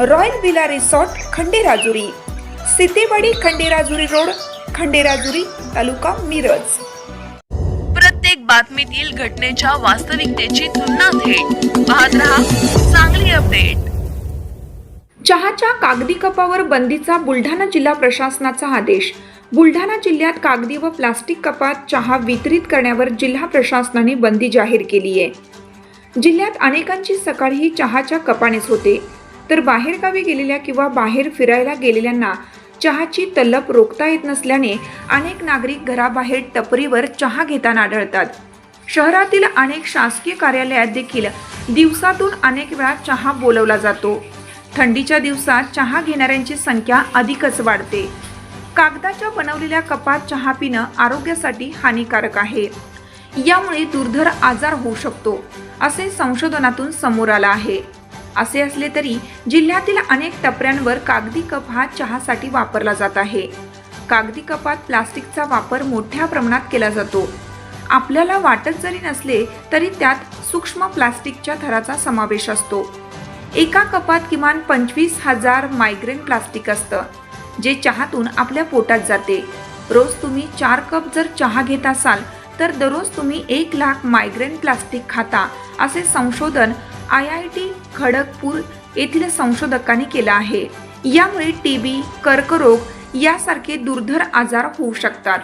Royal villa resort Khanderajuri. Sitewadi Khanderajuri road Khanderajuri taluka Miraj. प्रत्येक बातमीतील घटनेच्या वास्तविकतेची तुलना थेट. पाहत रहा चांगली अपडेट. चहाच्या कागदी कपावर बंदीचा बुलढाणा जिल्हा प्रशासनाचा आदेश. बुलढाणा जिल्ह्यात कागदी व प्लास्टिक कपात चहा वितरित करण्यावर जिल्हा प्रशासनाने बंदी जाहीर केली आहे जिल्ह्यात अनेकांची सकाळी चहाच्या कपानेच होते. तर बाहेरगावी गेलेल्या किंवा बाहेर फिरायला गेलेल्यांना चहाची तल्लप रोखता येत नसल्याने अनेक नागरिक घराबाहेर टपरीवर चहा घेताना आढळतात. शहरातील अनेक शासकीय कार्यालयात देखील दिवसातून अनेक वेळा चहा बोलवला जातो. थंडीच्या दिवसात चहा घेणाऱ्यांची संख्या अधिकच वाढते. कागदाच्या बनवलेल्या कपात चहा पिणं आरोग्यासाठी हानिकारक आहे. यामुळे दुर्धर आजार होऊ शकतो असे संशोधनातून समोर आलं आहे. असे असले तरी जिल्ह्यातील अनेक टपऱ्यांवर कागदी कप हा चहासाठी वापरला जात आहे. कागदी कपात प्लास्टिकचा वापर मोठ्या प्रमाणात केला जातो. आपल्याला वाटत जरी नसले तरी त्यात सूक्ष्म प्लास्टिकच्या थराचा समावेश असतो. एका कपात किमान पंचवीस हजार मायग्रेन प्लास्टिक असतं जे चहातून आपल्या पोटात जाते. रोज तुम्ही चार कप जर चहा घेत असाल तर दररोज तुम्ही एक लाख मायग्रेन प्लास्टिक खाता असे संशोधन आय आय टी खडगपूर येथील संशोधकांनी केलं आहे. यामुळे टी बी कर्करोग यासारखे दुर्धर आजार होऊ शकतात.